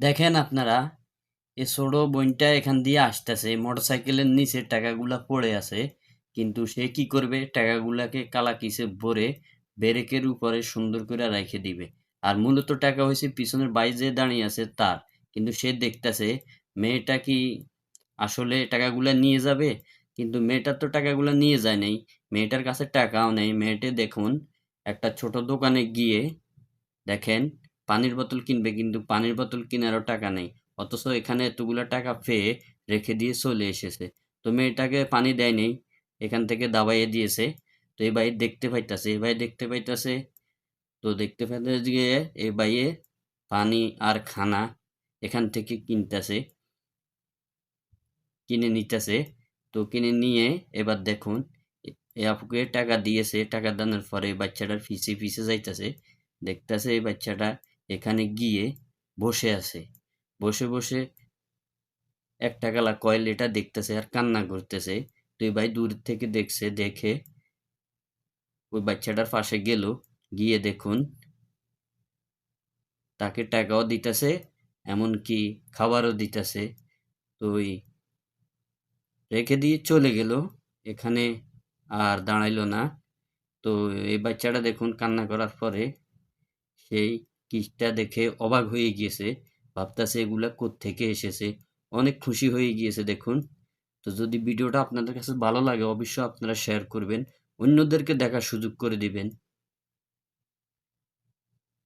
দেখেন আপনারা, এ ছোট বোনটা এখান দিয়ে আসতেছে। মোটরসাইকেলের নিচে টাকাগুলা পড়ে আছে। কিন্তু সে কি করবে? টাকাগুলাকে কালা কিসে ভরে ব্রেকের উপরে সুন্দর করে রেখে দিবে। আর মূলত টাকা হয়েছে পিছনের বাই যে দাঁড়িয়ে আছে তার। কিন্তু সে দেখতেছে, মেয়েটা কি আসলে টাকাগুলা নিয়ে যাবে? কিন্তু মেয়েটার তো টাকাগুলা নিয়ে যায় নাই। মেয়েটার কাছে টাকাও নেই। মেয়েটা দেখুন, একটা ছোট দোকানে গিয়ে দেখেন পানির বোতল কিনবে, কিন্তু পানির বোতল কেনারও টাকা নেই। অথচ এখানে এতগুলো টাকা পেয়ে রেখে দিয়ে চলে এসেছে। তো মেয়েটাকে পানি দেয়নি, এখান থেকে দাবাইয়ে দিয়েছে। তো এই ভাই দেখতে পাইতাছে, এই ভাই দেখতে পাইতাছে। তো দেখতে পাইতে গিয়ে এই ভাইয়ে পানি আর খানা এখান থেকে কিনতেছে, কিনে নিতেছে। তো কিনে নিয়ে এবার দেখুন, এ আপুকে টাকা দিয়েছে। টাকা দেওয়ার পরে বাচ্চাটার ফিসে ফিসে যাইতেছে। দেখতেছে এই বাচ্চাটা এখানে গিয়ে বসে আছে। বসে বসে এক টাকালা কয়েল এটা দেখতেছে আর কান্না করতেছে। এই ভাই দূর থেকে দেখছে, দেখে ওই বাচ্চাটার পাশে গেল, গিয়ে দেখুন। তাকে টাকাও দিতেছে, এমনকি খাবারও দিতেছে। তো ওই রেখে দিয়ে চলে গেল। এখানে আর দাঁড়াইলো না। তো এই বাচ্চাটা দেখুন কান্না করার পরে সেই কিসটা দেখে অবাক হয়ে গিয়েছে, ভাবতেছে এগুলা থেকে এসেছে। অনেক খুশি হয়ে গিয়েছে, দেখুন। তো যদি ভিডিওটা আপনাদের কাছে ভালো লাগে, অবশ্যই আপনারা শেয়ার করবেন। অন্যদেরকে দেখার সুযোগ করে দিবেন।